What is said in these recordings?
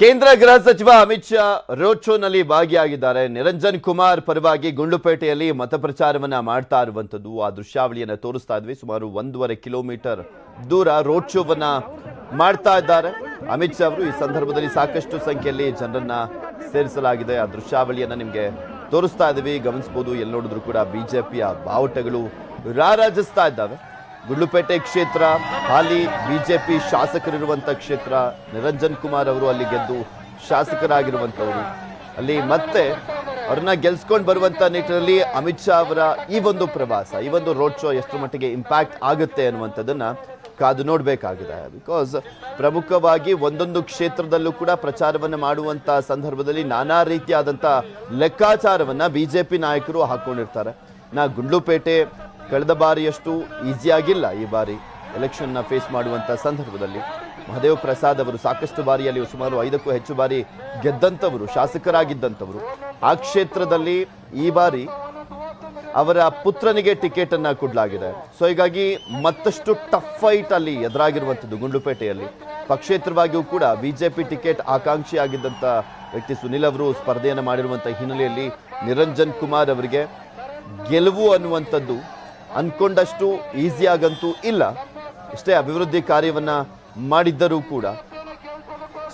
ಕೇಂದ್ರ ಗೃಹ ಸಚಿವ ಅಮಿತ್ ಶಾ ರೋಡ್ ಶೋನಲ್ಲಿ ಭಾಗಿಯಾಗಿದ್ದಾರೆ. ನಿರಂಜನ್ ಕುಮಾರ್ ಪರವಾಗಿ ಗುಂಡುಪೇಟೆಯಲ್ಲಿ ಮತ ಪ್ರಚಾರವನ್ನ ಮಾಡ್ತಾ ಇರುವಂತದ್ದು ಆ ದೃಶ್ಯಾವಳಿಯನ್ನ ತೋರಿಸ್ತಾ ಇದ್ವಿ. ಸುಮಾರು ಒಂದೂವರೆ ಕಿಲೋಮೀಟರ್ ದೂರ ರೋಡ್ ಶೋವನ್ನ ಮಾಡ್ತಾ ಇದ್ದಾರೆ. ಅಮಿತ್ ಶಾ ಅವರು ಈ ಸಂದರ್ಭದಲ್ಲಿ ಸಾಕಷ್ಟು ಸಂಖ್ಯೆಯಲ್ಲಿ ಜನರನ್ನ ಸೇರಿಸಲಾಗಿದೆ. ಆ ದೃಶ್ಯಾವಳಿಯನ್ನ ನಿಮ್ಗೆ ತೋರಿಸ್ತಾ ಇದ್ವಿ. ಗಮನಿಸಬಹುದು ಎಲ್ಲಿ ನೋಡಿದ್ರು ಕೂಡ ಬಿಜೆಪಿಯ ಬಾವುಟಗಳು ರಾರಾಜಿಸ್ತಾ ಇದ್ದಾವೆ. ಗುಂಡ್ಲುಪೇಟೆ ಕ್ಷೇತ್ರ, ಹಾಲಿ ಬಿಜೆಪಿ ಶಾಸಕರಿರುವಂಥ ಕ್ಷೇತ್ರ, ನಿರಂಜನ್ ಕುಮಾರ್ ಅವರು ಅಲ್ಲಿ ಗೆದ್ದು ಶಾಸಕರಾಗಿರುವಂತವರು ಅಲ್ಲಿ ಮತ್ತೆ ಅವ್ರನ್ನ ಗೆಲ್ಸ್ಕೊಂಡು ಬರುವಂತ ನಿಟ್ಟಿನಲ್ಲಿ ಅಮಿತ್ ಶಾ ಅವರ ಈ ಒಂದು ಪ್ರವಾಸ, ಈ ಒಂದು ರೋಡ್ ಶೋ ಎಷ್ಟು ಮಟ್ಟಿಗೆ ಇಂಪ್ಯಾಕ್ಟ್ ಆಗುತ್ತೆ ಅನ್ನುವಂಥದ್ದನ್ನ ಕಾದು ನೋಡಬೇಕಾಗಿದೆ. ಬಿಕಾಸ್ ಪ್ರಮುಖವಾಗಿ ಒಂದೊಂದು ಕ್ಷೇತ್ರದಲ್ಲೂ ಕೂಡ ಪ್ರಚಾರವನ್ನು ಮಾಡುವಂತ ಸಂದರ್ಭದಲ್ಲಿ ನಾನಾ ರೀತಿಯಾದಂಥ ಲೆಕ್ಕಾಚಾರವನ್ನ ಬಿಜೆಪಿ ನಾಯಕರು ಹಾಕೊಂಡಿರ್ತಾರೆ. ನಾ ಗುಂಡ್ಲುಪೇಟೆ ಕಳೆದ ಬಾರಿಯಷ್ಟು ಈಸಿಯಾಗಿಲ್ಲ ಈ ಬಾರಿ ಎಲೆಕ್ಷನ್ನ ಫೇಸ್ ಮಾಡುವಂಥ ಸಂದರ್ಭದಲ್ಲಿ. ಮಹದೇವ್ ಪ್ರಸಾದ್ ಅವರು ಸಾಕಷ್ಟು ಬಾರಿಯಲ್ಲಿ ಸುಮಾರು ಐದಕ್ಕೂ ಹೆಚ್ಚು ಬಾರಿ ಗೆದ್ದಂಥವರು, ಶಾಸಕರಾಗಿದ್ದಂಥವರು. ಆ ಕ್ಷೇತ್ರದಲ್ಲಿ ಈ ಬಾರಿ ಅವರ ಪುತ್ರನಿಗೆ ಟಿಕೆಟನ್ನು ಕೊಡಲಾಗಿದೆ. ಸೊ ಹೀಗಾಗಿ ಮತ್ತಷ್ಟು ಟಫ್ ಫೈಟ್ ಅಲ್ಲಿ ಎದುರಾಗಿರುವಂಥದ್ದು ಗುಂಡುಪೇಟೆಯಲ್ಲಿ ಪಕ್ಷೇತರವಾಗಿಯೂ ಕೂಡ ಬಿಜೆಪಿ ಟಿಕೆಟ್ ಆಕಾಂಕ್ಷಿ ಆಗಿದ್ದಂಥ ವ್ಯಕ್ತಿ ಸುನಿಲ್ ಅವರು ಸ್ಪರ್ಧೆಯನ್ನು ಮಾಡಿರುವಂಥ ಹಿನ್ನೆಲೆಯಲ್ಲಿ ನಿರಂಜನ್ ಕುಮಾರ್ ಅವರಿಗೆ ಗೆಲುವು ಅನ್ನುವಂಥದ್ದು ಅನ್ಕೊಂಡಷ್ಟು ಈಸಿಯಾಗಂತೂ ಇಲ್ಲ. ಇಷ್ಟೇ ಅಭಿವೃದ್ಧಿ ಕಾರ್ಯವನ್ನ ಮಾಡಿದ್ದರೂ ಕೂಡ.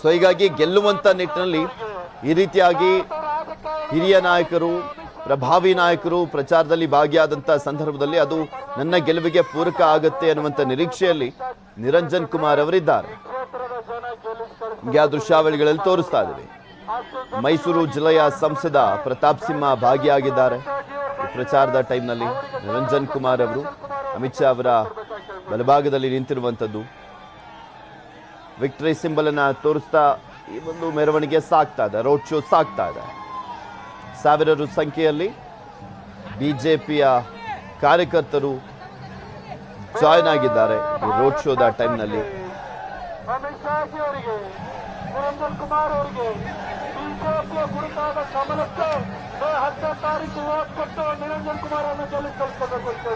ಸೊ, ಹೀಗಾಗಿ ಗೆಲ್ಲುವಂತ ನಿಟ್ಟಿನಲ್ಲಿ ಈ ರೀತಿಯಾಗಿ ಹಿರಿಯ ನಾಯಕರು, ಪ್ರಭಾವಿ ನಾಯಕರು ಪ್ರಚಾರದಲ್ಲಿ ಭಾಗಿಯಾದಂಥ ಸಂದರ್ಭದಲ್ಲಿ ಅದು ನನ್ನ ಗೆಲುವಿಗೆ ಪೂರಕ ಆಗುತ್ತೆ ಅನ್ನುವಂಥ ನಿರೀಕ್ಷೆಯಲ್ಲಿ ನಿರಂಜನ್ ಕುಮಾರ್ ಅವರಿದ್ದಾರೆ. ಆ ದೃಶ್ಯಾವಳಿಗಳಲ್ಲಿ ತೋರಿಸ್ತಾ ಇದ್ದೀವಿ. ಮೈಸೂರು ಜಿಲ್ಲೆಯ ಸಂಸದ ಪ್ರತಾಪ್ ಸಿಂಹ ಭಾಗಿಯಾಗಿದ್ದಾರೆ. ಪ್ರಚಾರದ ಟೈಮ್ನಲ್ಲಿ ರಂಜನ್ ಕುಮಾರ್ ಅವರು, ಅಮಿತ್ ಶಾ ಅವರ ಬಲಭಾಗದಲ್ಲಿ ನಿಂತಿರುವಂಥದ್ದು. ವಿಕ್ಟರಿ ಸಿಂಬಲ್ ಅನ್ನ ತೋರಿಸ್ತಾ ಈ ಒಂದು ಮೆರವಣಿಗೆ ಸಾಗ್ತಾ ಇದೆ, ರೋಡ್ ಶೋ ಸಾಗ್ತಾ ಇದೆ. ಸಾವಿರಾರು ಸಂಖ್ಯೆಯಲ್ಲಿ ಬಿಜೆಪಿಯ ಕಾರ್ಯಕರ್ತರು ಜಾಯ್ನ್ ಆಗಿದ್ದಾರೆ ಈ ರೋಡ್ ಶೋದ ಟೈಮ್ನಲ್ಲಿ. ನಿರಂಜನ್ ಕುಮಾರ್ ಅವರಿಗೆ ಬಿಜೆಪಿಯ ಕುರಿತಾದ ಕಮಲಕ್ಕೆ তারিখ প্রভাব করতে নিরঞ্জন কুমার আমি চল্লিশ চল্লিশ টাকা করতে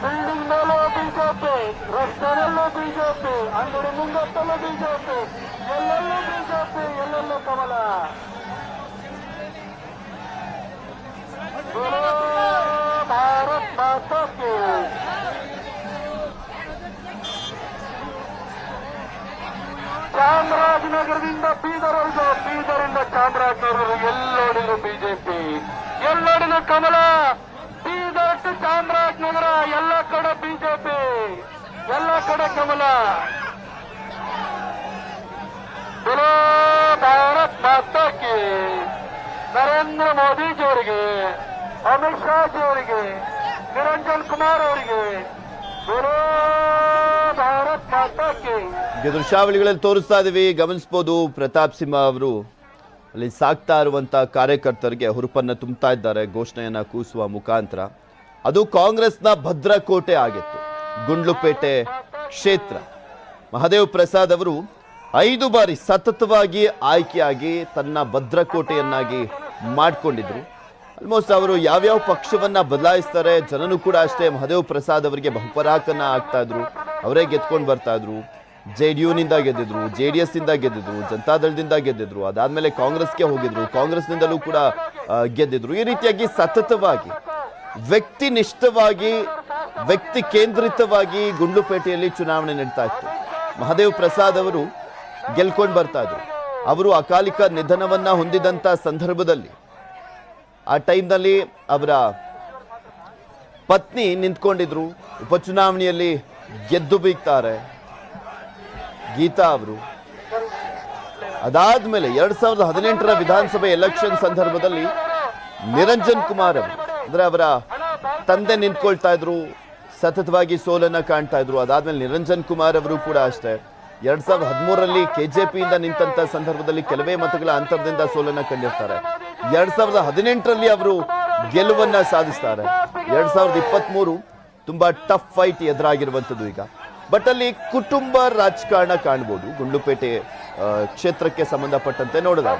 సింగింగ్లో బీజేపీ రస్తాలలో బీజేపీ అందరి ముంగత్తలో బీజేపీ ఎల్లెల్లో బీజేపీ ఎల్లెల్లో కమల ಚಾಮರಾಜನಗರದಿಂದ ಬೀದರವರೆಗೂ ಬೀದರಿಂದ ಚಾಮರಾಜನಗರ ಎಲ್ಲೋಡಿದ್ರು ಬಿಜೆಪಿ ಎಲ್ಲೋಡಿದ್ರು ಕಮಲ, ಬೀದರ್ ಟು ಚಾಮರಾಜನಗರ, ಎಲ್ಲ ಕಡೆ ಬಿಜೆಪಿ ಎಲ್ಲ ಕಡೆ ಕಮಲ. ಬಲೋ ಭಾರತ್ ಮಾತಾಕಿ ನರೇಂದ್ರ ಮೋದಿ ಅವರಿಗೆ, ಅಮಿತ್ ಶಾಜಿ ಅವರಿಗೆ, ನಿರಂಜನ್ ಕುಮಾರ್ ಅವರಿಗೆ ಬಲೋ ಭಾರತ್ ಮಾತಾಕಿ ದೃಶ್ಯಾವಳಿಗಳಲ್ಲಿ ತೋರಿಸ್ತಾ ಇದೀವಿ. ಗಮನಿಸಬಹುದು ಪ್ರತಾಪ್ ಸಿಂಹ ಅವರು. ಅಲ್ಲಿ ಸಾಕ್ತಾ ಇರುವಂತ ಕಾರ್ಯಕರ್ತರಿಗೆ ಹುರುಪನ್ನ ತುಂಬುತ್ತಾ ಇದ್ದಾರೆ. ಘೋಷಣೆಯನ್ನ ಕೂಸುವ ಮುಖಾಂತರ. ಅದು ಕಾಂಗ್ರೆಸ್ನ ಭದ್ರಕೋಟೆ ಆಗಿತ್ತು. ಗುಂಡ್ಲುಪೇಟೆ ಕ್ಷೇತ್ರ. ಮಹದೇವ್ ಪ್ರಸಾದ್ ಅವರು ಐದು ಬಾರಿ ಸತತವಾಗಿ ಆಯ್ಕೆಯಾಗಿ ತನ್ನ ಭದ್ರಕೋಟೆಯನ್ನಾಗಿ ಮಾಡಿಕೊಂಡಿದ್ರು. ಆಲ್ಮೋಸ್ಟ್ ಅವರು ಯಾವ್ಯಾವ ಪಕ್ಷವನ್ನ ಬದಲಾಯಿಸ್ತಾರೆ ಜನನು ಕೂಡ ಅಷ್ಟೇ ಮಹದೇವ್ ಪ್ರಸಾದ್ ಅವರಿಗೆ ಬಹುಪರಾಕನ ಆಗ್ತಾ ಇದ್ರು. ಅವರೇ ಗೆದ್ಕೊಂಡು ಬರ್ತಾ ಇದ್ರು. ಜೆ ಡಿ ಯುನಿಂದ ಗೆದ್ದಿದ್ರು ಜೆ ಡಿ ಎಸ್ ಇಂದ ಗೆದ್ದಿದ್ರು ಜನತಾದಳದಿಂದ ಗೆದ್ದಿದ್ರು ಅದಾದ್ಮೇಲೆ ಕಾಂಗ್ರೆಸ್ಗೆ ಹೋಗಿದ್ರು, ಕಾಂಗ್ರೆಸ್ನಿಂದಲೂ ಕೂಡ ಗೆದ್ದಿದ್ರು. ಈ ರೀತಿಯಾಗಿ ಸತತವಾಗಿ ವ್ಯಕ್ತಿ ನಿಷ್ಠವಾಗಿ ವ್ಯಕ್ತಿ ಕೇಂದ್ರಿತವಾಗಿ ಗುಂಡ್ಲುಪೇಟೆಯಲ್ಲಿ ಚುನಾವಣೆ ನಡೀತಾ ಇತ್ತು. ಮಹಾದೇವ್ ಪ್ರಸಾದ್ ಅವರು ಗೆಲ್ಕೊಂಡು ಬರ್ತಾ ಇದ್ರು. ಅವರು ಅಕಾಲಿಕ ನಿಧನವನ್ನ ಹೊಂದಿದಂತ ಸಂದರ್ಭದಲ್ಲಿ, ಆ ಟೈಮ್ನಲ್ಲಿ ಅವರ ಪತ್ನಿ ನಿಂತ್ಕೊಂಡಿದ್ರು. ಉಪಚುನಾವಣೆಯಲ್ಲಿ ಗೆದ್ದು ಬೀಗ್ತಾರೆ. ಗೀತಾ ಅವರು. ಅದಾದ್ಮೇಲೆ ಎರಡ್ ಸಾವಿರದ ಹದಿನೆಂಟರ ವಿಧಾನಸಭೆ ಎಲೆಕ್ಷನ್ ಸಂದರ್ಭದಲ್ಲಿ ನಿರಂಜನ್ ಕುಮಾರ್ ಅವರು, ಅಂದ್ರೆ ಅವರ ತಂದೆ ನಿಂತ್ಕೊಳ್ತಾ ಇದ್ರು, ಸತತವಾಗಿ ಸೋಲನ್ನ ಕಾಣ್ತಾ ಇದ್ರು. ಅದಾದ್ಮೇಲೆ ನಿರಂಜನ್ ಕುಮಾರ್ ಅವರು ಕೂಡ ಅಷ್ಟೇ. ಎರಡ್ ಸಾವಿರದ ಹದಿಮೂರರಲ್ಲಿ ಇಂದ ನಿಂತಂತ ಸಂದರ್ಭದಲ್ಲಿ ಕೆಲವೇ ಮತಗಳ ಅಂತರದಿಂದ ಸೋಲನ್ನ ಕಂಡಿರ್ತಾರೆ. ಎರಡ್ ಸಾವಿರದ ಹದಿನೆಂಟರಲ್ಲಿ ಅವರು ಗೆಲುವನ್ನ ಸಾಧಿಸ್ತಾರೆ. ಎರಡ್ ಸಾವಿರದ ಇಪ್ಪತ್ತ್ ಮೂರು ತುಂಬಾ ಟಫ್ ಫೈಟ್ ಎದುರಾಗಿರುವಂಥದ್ದು ಈಗ. ಬಟ್ ಅಲ್ಲಿ ಕುಟುಂಬ ರಾಜಕಾರಣ ಕಾಣ್ಬೋದು. ಗುಂಡ್ಲುಪೇಟೆ ಕ್ಷೇತ್ರಕ್ಕೆ ಸಂಬಂಧಪಟ್ಟಂತೆ ನೋಡಿದಾಗ